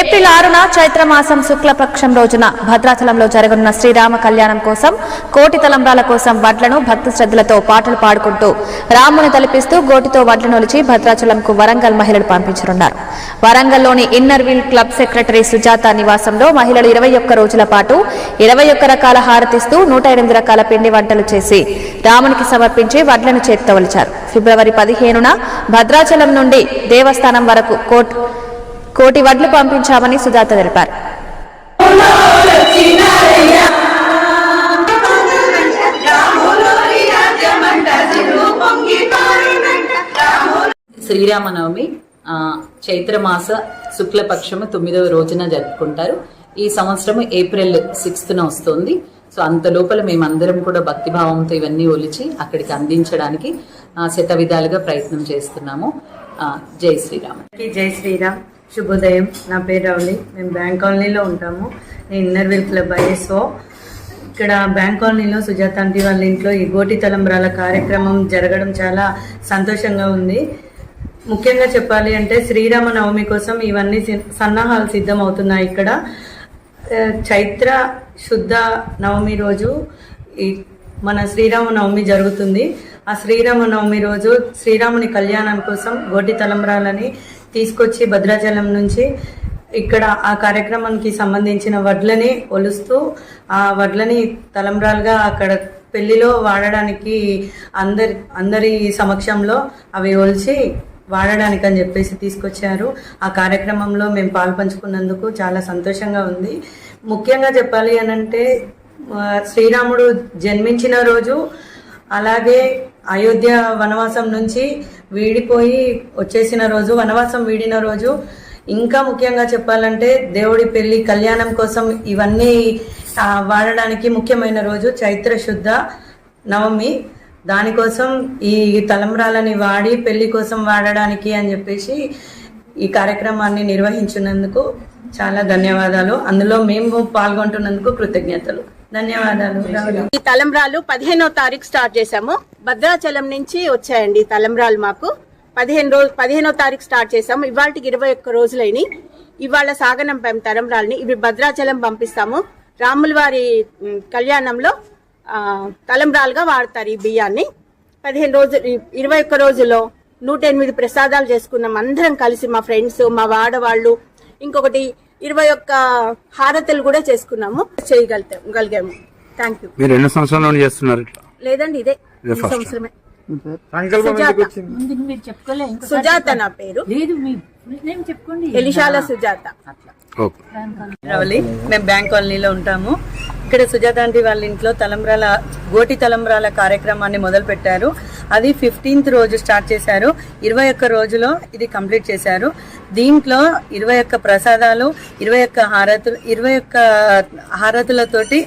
April ఆరున చైత్రమాసం శుక్లపక్షం రోజున భద్రాచలంలో జరగనున్న శ్రీరామ కళ్యాణం కోసం కోటి తలంబ్రాల కోసం వడ్లను భక్తి శ్రద్ధలతో పాటలు పాడుకుంటూ రాముని తలపిస్తూ గోటితో వడ్లను ఒలిచి భద్రాచలంకు వరంగల్ మహిళలు పంపించనున్నారు. వరంగల్లోని Inner Wheel Club secretary Sujatha నివాసంలో మహిళలు ఇరవై ఒక్క రోజుల పాటు ఇరవై ఒక్క రకాల హారతిస్తూ నూట ఎనిమిది రకాల పిండి వంటలు చేసి రామునికి సమర్పించి వడ్లను చేతితో ఒలిచారు. ఫిబ్రవరి పదిహేనున భద్రాచలం నుండి దేవస్థానం వరకు కోట్ కోటి వడ్లు పంపించామని సుజాత తెలిపారు. శ్రీరామనవమి ఆ, చైత్రమాస శుక్లపక్షము తొమ్మిదవ రోజున జరుపుకుంటారు. ఈ సంవత్సరం ఏప్రిల్ సిక్స్త్న వస్తుంది. సో అంత లోపల మేమందరం కూడా భక్తిభావంతో ఇవన్నీ ఒలిచి అక్కడికి అందించడానికి ఆ, శత విధాలుగా ప్రయత్నం చేస్తున్నాము. ఆ, జై శ్రీరామ్. జై శ్రీరామ్. శుభోదయం. నా పేరు రవలి. మేము బ్యాంక్ కాలనీలో ఉంటాము. నేను ఇన్నర్వెల్ క్లబ్ ఐఎస్ఓ. ఇక్కడ బ్యాంక్ కాలనీలో సుజాత అంటి వాళ్ళ ఇంట్లో ఈ గోటి తలంబ్రాల కార్యక్రమం జరగడం చాలా సంతోషంగా ఉంది. ముఖ్యంగా చెప్పాలి అంటే శ్రీరామ నవమి కోసం ఇవన్నీ సన్నాహాలు సిద్ధం అవుతున్నాయి ఇక్కడ చైత్ర శుద్ధ నవమి రోజు ఈ మన శ్రీరామ నవమి జరుగుతుంది. ఆ శ్రీరామ నవమి రోజు శ్రీరాముని కళ్యాణం కోసం గోటి తలంబ్రాలని తీసుకొచ్చి భద్రాచలం నుంచి ఇక్కడ ఆ కార్యక్రమానికి సంబంధించిన వడ్లని ఒలుస్తూ ఆ వడ్లని తలంబ్రాలుగా అక్కడ పెళ్ళిలో వాడడానికి అందరి అందరి సమక్షంలో అవి ఒలిచి వాడడానికి అని చెప్పేసి తీసుకొచ్చారు. ఆ కార్యక్రమంలో మేము పాల్పంచుకున్నందుకు చాలా సంతోషంగా ఉంది. ముఖ్యంగా చెప్పాలి అని అంటే శ్రీరాముడు జన్మించిన రోజు అలాగే అయోధ్య వనవాసం నుంచి వీడిపోయి వచ్చేసిన రోజు వనవాసం వీడిన రోజు ఇంకా ముఖ్యంగా చెప్పాలంటే దేవుడి పెళ్ళి కళ్యాణం కోసం ఇవన్నీ వాడడానికి ముఖ్యమైన రోజు చైత్ర శుద్ధ నవమి. దానికోసం ఈ తలంబ్రాలని వాడి పెళ్ళి కోసం వాడడానికి అని చెప్పేసి ఈ కార్యక్రమాన్ని నిర్వహించినందుకు చాలా ధన్యవాదాలు. అందులో మేము పాల్గొంటున్నందుకు కృతజ్ఞతలు. ధన్యవాదాలు. ఈ తలంబ్రాలు పదిహేనో తారీఖు స్టార్ట్ చేశాము. భద్రాచలం నుంచి వచ్చాయండి ఈ తలంబ్రాలు మాకు. పదిహేను రోజు పదిహేనో తారీఖు స్టార్ట్ చేసాము ఇవాళకి ఇరవై ఒక్క రోజులైన ఇవాళ సాగనంపాం తలంబ్రాలని ఇవి భద్రాచలం పంపిస్తాము. రాముల వారి కళ్యాణంలో తలంబ్రాలుగా వాడతారు ఈ బియ్యాన్ని. పదిహేను రోజులు ఇరవై ఒక్క రోజుల్లో నూట ఎనిమిది ప్రసాదాలు చేసుకున్నాం. అందరం కలిసి మా ఫ్రెండ్స్ మా వాడవాళ్ళు. ఇంకొకటి ఇరవై ఒక్క హారతులు కూడా చేసుకున్నాము. చేయగలుగుతాం గలిగాము థ్యాంక్ యూ మీరు ఎన్ని సంవత్సరాల నుండి చేస్తున్నారు ఇట్లా? లేదండి ఇదే ఈ. సంవత్సరమే. సుజాత. సుజాత నా పేరు. ఎలిశాల సుజాత. ఓకే. రవలి మేము బ్యాంక్ కాలనీలో ఉంటాము. ఇక్కడ సుజాత ఆంటీ వాళ్ళ ఇంట్లో తలంబ్రాల గోటి తలంబ్రాల కార్యక్రమాన్ని మొదలు పెట్టారు అది ఫిఫ్టీన్త్ రోజు స్టార్ట్ చేశారు. ఇరవై ఒక్క రోజులో ఇది కంప్లీట్ చేశారు. దీంట్లో ఇరవై ఒక్క ప్రసాదాలు ఇరవై ఒక్క హారతులు ఇరవై ఒక్క హారతులతోటి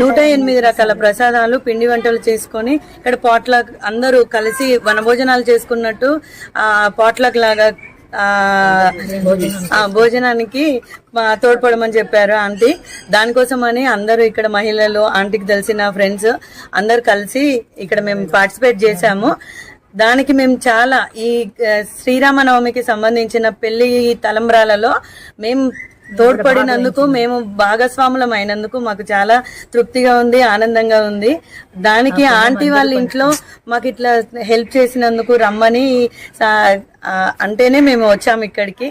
నూట ఎనిమిది రకాల ప్రసాదాలు పిండి వంటలు చేసుకొని ఇక్కడ పాట్లక్ అందరూ కలిసి వనభోజనాలు చేసుకున్నట్టు ఆ లాగా భోజనానికి తోడ్పడమని చెప్పారు ఆంటీ. దానికోసం అని అందరూ ఇక్కడ మహిళలు ఆంటీకి తెలిసిన ఫ్రెండ్స్ అందరు కలిసి ఇక్కడ మేము పార్టిసిపేట్ చేశాము. దానికి మేము చాలా ఈ శ్రీరామనవమికి సంబంధించిన పెళ్ళి తలంబ్రాలలో మేము తోడ్పడినందుకు మేము భాగస్వాములం అయినందుకు మాకు చాలా తృప్తిగా ఉంది ఆనందంగా ఉంది. దానికి ఆంటీ వాళ్ళ ఇంట్లో మాకు ఇట్లా హెల్ప్ చేసినందుకు రమ్మని అంటేనే మేము వచ్చాము ఇక్కడికి.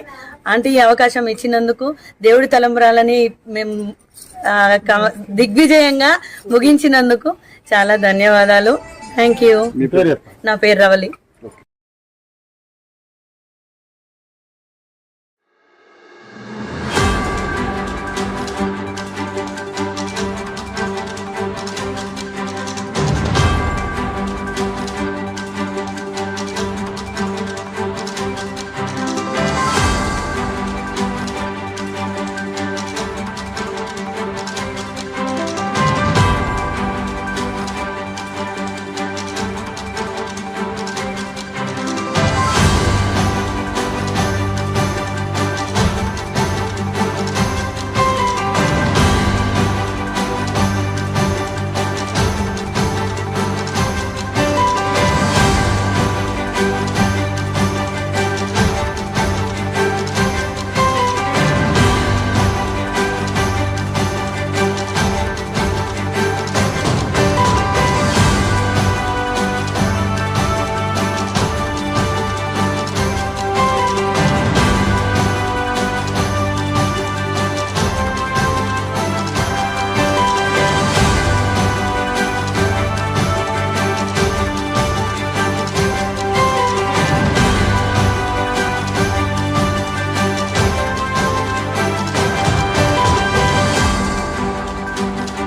ఆంటీ ఈ అవకాశం ఇచ్చినందుకు దేవుడి తలంబరాలని మేము దిగ్విజయంగా ముగించినందుకు చాలా ధన్యవాదాలు. థ్యాంక్ యూ నా పేరు రవలి.